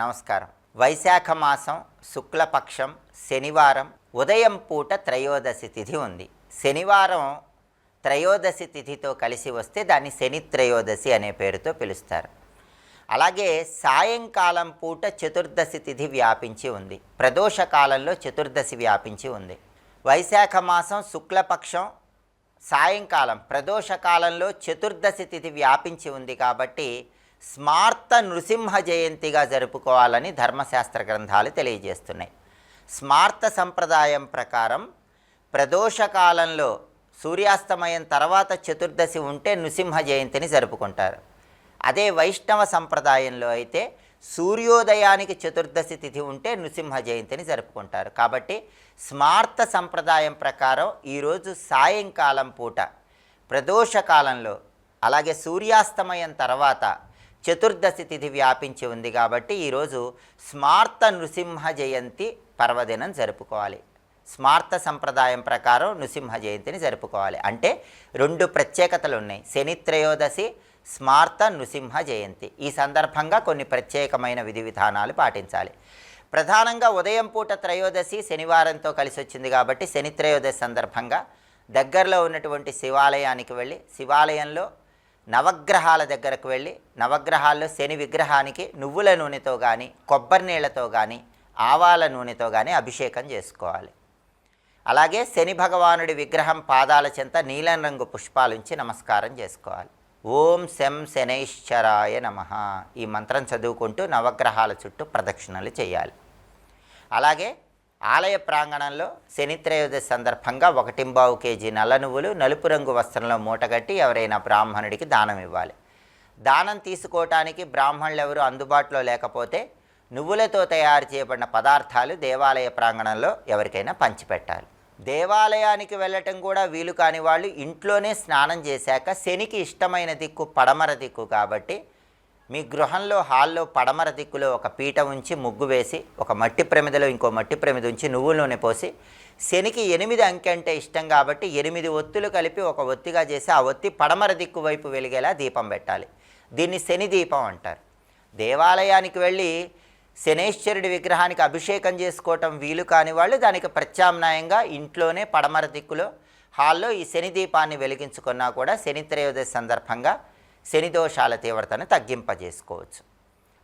నమస్కారం. వైశాఖ మాసం శుక్లపక్షం శనివారం ఉదయం పూట త్రయోదశి తిథి ఉంది. శనివారం త్రయోదశి తిథితో కలిసి వస్తే దాన్ని శని త్రయోదశి అనే పేరుతో పిలుస్తారు. అలాగే సాయంకాలం పూట చతుర్దశి తిథి వ్యాపించి ఉంది. ప్రదోష కాలంలో చతుర్దశి వ్యాపించి ఉంది. వైశాఖ మాసం శుక్లపక్షం సాయంకాలం ప్రదోష కాలంలో చతుర్దశి తిథి వ్యాపించి ఉంది కాబట్టి స్మార్త నృసింహ జయంతిగా జరుపుకోవాలని ధర్మశాస్త్ర గ్రంథాలు తెలియజేస్తున్నాయి. స్మార్త సంప్రదాయం ప్రకారం ప్రదోషకాలంలో సూర్యాస్తమయం తర్వాత చతుర్దశి ఉంటే నృసింహ జయంతిని జరుపుకుంటారు. అదే వైష్ణవ సంప్రదాయంలో అయితే సూర్యోదయానికి చతుర్దశి తిథి ఉంటే నృసింహ జయంతిని జరుపుకుంటారు. కాబట్టి స్మార్త సంప్రదాయం ప్రకారం ఈరోజు సాయంకాలం పూట ప్రదోషకాలంలో అలాగే సూర్యాస్తమయం తర్వాత చతుర్దశి తిథి వ్యాపించి ఉంది కాబట్టి ఈరోజు స్మార్త నృసింహ జయంతి పర్వదినం జరుపుకోవాలి. స్మార్త సంప్రదాయం ప్రకారం నృసింహ జయంతిని జరుపుకోవాలి. అంటే రెండు ప్రత్యేకతలు ఉన్నాయి. శని త్రయోదశి స్మార్త నృసింహ జయంతి. ఈ సందర్భంగా కొన్ని ప్రత్యేకమైన విధి విధానాలు పాటించాలి. ప్రధానంగా ఉదయం పూట త్రయోదశి శనివారంతో కలిసి వచ్చింది కాబట్టి శని త్రయోదశి సందర్భంగా దగ్గరలో ఉన్నటువంటి శివాలయానికి వెళ్ళి శివాలయంలో నవగ్రహాల దగ్గరకు వెళ్ళి నవగ్రహాల్లో శని విగ్రహానికి నువ్వుల నూనెతో కానీ కొబ్బరి నీళ్ళతో కానీ ఆవాల నూనెతో కానీ అభిషేకం చేసుకోవాలి. అలాగే శని భగవానుడి విగ్రహం పాదాల చెంత నీలం రంగు పుష్పాలుంచి నమస్కారం చేసుకోవాలి. ఓం శం శనైశ్చరాయ నమ. ఈ మంత్రం చదువుకుంటూ నవగ్రహాల చుట్టూ ప్రదక్షిణలు చేయాలి. అలాగే ఆలయ ప్రాంగణంలో శనిత్రయోదశి సందర్భంగా ఒకటింబావు కేజీ నల్ల నువ్వులు నలుపు రంగు వస్త్రంలో మూటగట్టి ఎవరైనా బ్రాహ్మణుడికి దానం ఇవ్వాలి. దానం తీసుకోవటానికి బ్రాహ్మణులు ఎవరు అందుబాటులో లేకపోతే నువ్వులతో తయారు చేయబడిన పదార్థాలు దేవాలయ ప్రాంగణంలో ఎవరికైనా పంచిపెట్టాలి. దేవాలయానికి వెళ్ళటం కూడా వీలు కాని వాళ్ళు ఇంట్లోనే స్నానం చేశాక శనికి ఇష్టమైన దిక్కు పడమర దిక్కు కాబట్టి మీ గృహంలో హాల్లో పడమర దిక్కులో ఒక పీట ఉంచి ముగ్గు వేసి ఒక మట్టి ప్రమిదలో ఇంకో మట్టి ప్రమిద ఉంచి నువ్వుల నూనె పోసి శనికి ఎనిమిది అంకె అంటే ఇష్టం కాబట్టి ఎనిమిది ఒత్తులు కలిపి ఒక ఒత్తిగా చేసి ఆ ఒత్తి పడమర దిక్కు వైపు వెలిగేలా దీపం పెట్టాలి. దీన్ని శని దీపం అంటారు. దేవాలయానికి వెళ్ళి శనేశ్వరుడి విగ్రహానికి అభిషేకం చేసుకోవటం వీలు కాని వాళ్ళు దానికి ప్రత్యామ్నాయంగా ఇంట్లోనే పడమర దిక్కులో హాల్లో ఈ శని దీపాన్ని వెలిగించుకున్నా కూడా శని త్రయోదశి సందర్భంగా శనిదోషాల తీవ్రతను తగ్గింపజేసుకోవచ్చు.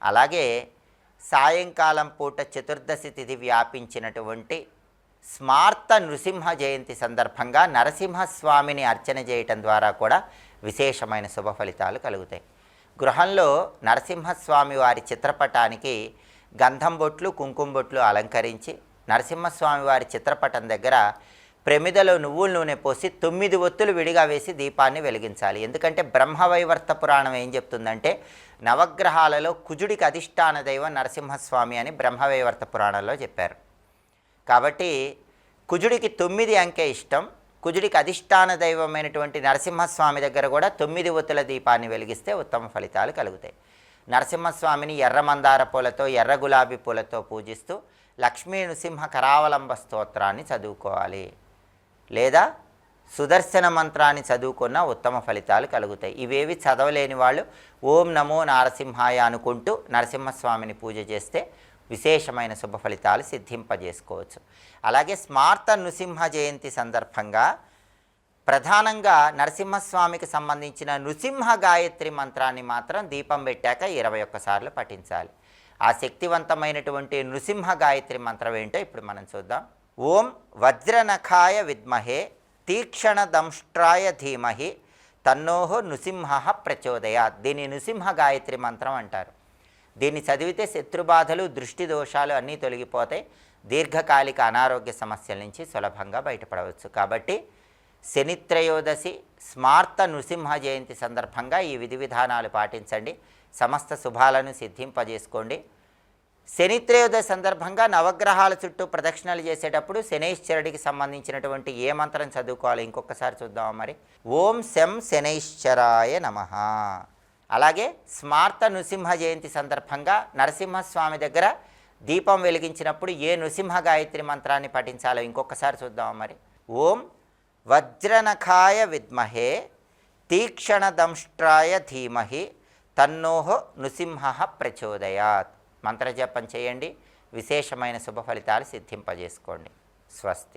అలాగే సాయంకాలం పూట చతుర్దశి తిథి వ్యాపించినటువంటి స్మార్త నృసింహ జయంతి సందర్భంగా నరసింహస్వామిని అర్చన చేయటం ద్వారా కూడా విశేషమైన శుభ ఫలితాలు కలుగుతాయి. గృహంలో నరసింహస్వామి వారి చిత్రపటానికి గంధం బొట్లు కుంకుమ బొట్లు అలంకరించి నరసింహస్వామి వారి చిత్రపటం దగ్గర ప్రమిదలో నువ్వుల నూనె పోసి తొమ్మిది ఒత్తులు విడిగా వేసి దీపాన్ని వెలిగించాలి. ఎందుకంటే బ్రహ్మవైవర్త పురాణం ఏం చెప్తుందంటే నవగ్రహాలలో కుజుడికి అధిష్టాన దైవం నరసింహస్వామి అని బ్రహ్మవైవర్త పురాణంలో చెప్పారు. కాబట్టి కుజుడికి తొమ్మిది అంకె ఇష్టం కుజుడికి అధిష్టాన దైవమైనటువంటి నరసింహస్వామి దగ్గర కూడా తొమ్మిది ఒత్తుల దీపాన్ని వెలిగిస్తే ఉత్తమ ఫలితాలు కలుగుతాయి. నరసింహస్వామిని ఎర్ర మందార పూలతో ఎర్ర గులాబీ పూలతో పూజిస్తూ లక్ష్మీ నృసింహ కరావలంబ స్తోత్రాన్ని చదువుకోవాలి. లేదా సుదర్శన మంత్రాన్ని చదువుకున్న ఉత్తమ ఫలితాలు కలుగుతాయి. ఇవేవి చదవలేని వాళ్ళు ఓం నమో నారసింహాయ అనుకుంటూ నరసింహస్వామిని పూజ చేస్తే విశేషమైన శుభ ఫలితాలు సిద్ధింపజేసుకోవచ్చు. అలాగే స్మార్త నృసింహ జయంతి సందర్భంగా ప్రధానంగా నరసింహస్వామికి సంబంధించిన నృసింహ గాయత్రి మంత్రాన్ని మాత్రం దీపం పెట్టాక ఇరవై ఒక్కసార్లు పఠించాలి. ఆ శక్తివంతమైనటువంటి నృసింహ గాయత్రి మంత్రం ఏంటో ఇప్పుడు మనం చూద్దాం. ఓం వజ్రనఖాయ విద్మహే తీక్షణదంష్ట్రాయ ధీమహి తన్నోహో నృసింహ ప్రచోదయాత్. దీన్ని నృసింహ గాయత్రి మంత్రం అంటారు. దీన్ని చదివితే శత్రుబాధలు దృష్టి దోషాలు అన్నీ తొలగిపోతాయి. దీర్ఘకాలిక అనారోగ్య సమస్యల నుంచి సులభంగా బయటపడవచ్చు. కాబట్టి శనిత్రయోదశి స్మార్త నృసింహ జయంతి సందర్భంగా ఈ విధి విధానాలు పాటించండి. సమస్త శుభాలను సిద్ధింపజేసుకోండి. శనిత్రయోదశి సందర్భంగా నవగ్రహాల చుట్టూ ప్రదక్షిణలు చేసేటప్పుడు శనైశ్చరుడికి సంబంధించినటువంటి ఏ మంత్రం చదువుకోవాలి? ఇంకొకసారి చూద్దాం మరి. ఓం శం శనైశ్చరాయ నమ. అలాగే స్మార్త నృసింహ జయంతి సందర్భంగా నరసింహస్వామి దగ్గర దీపం వెలిగించినప్పుడు ఏ నృసింహ గాయత్రి మంత్రాన్ని పఠించాలో ఇంకొకసారి చూద్దాం మరి. ఓం వజ్రనఖాయ విద్మహే తీక్షణదంష్ట్రాయ ధీమహి తన్నోహో నృసింహ ప్రచోదయాత్. మంత్రజపం చేయండి. విశేషమైన శుభ ఫలితాలు సిద్ధింపజేసుకోండి. స్వస్తి.